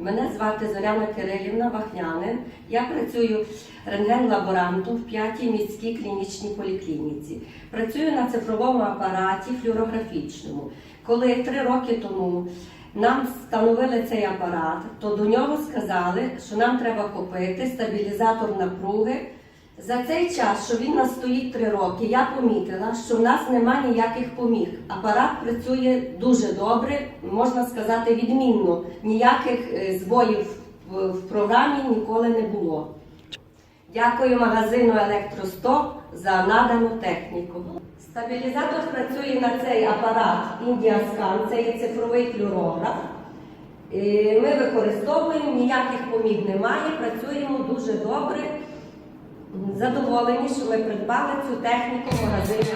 Мене звати Зоряна Кирилівна Вахнянин. Я працюю рентген-лаборантом в п'ятій міській клінічній поліклініці. Працюю на цифровому апараті флюорографічному. Коли три роки тому нам встановили цей апарат, то до нього сказали, що нам треба купити стабілізатор напруги. За цей час, що він нас стоїть три роки, я помітила, що в нас немає ніяких поміг. Апарат працює дуже добре, можна сказати, відмінно. Ніяких е, збоїв в, в програмі ніколи не було. Дякую магазину Електростоп за надану техніку. Стабілізатор працює на цей апарат Індіаскан, це є цифровий флюорограф. Е, Ми використовуємо, ніяких поміг немає, працюємо дуже добре. Задоволені, що ми придбали цю техніку в магазині.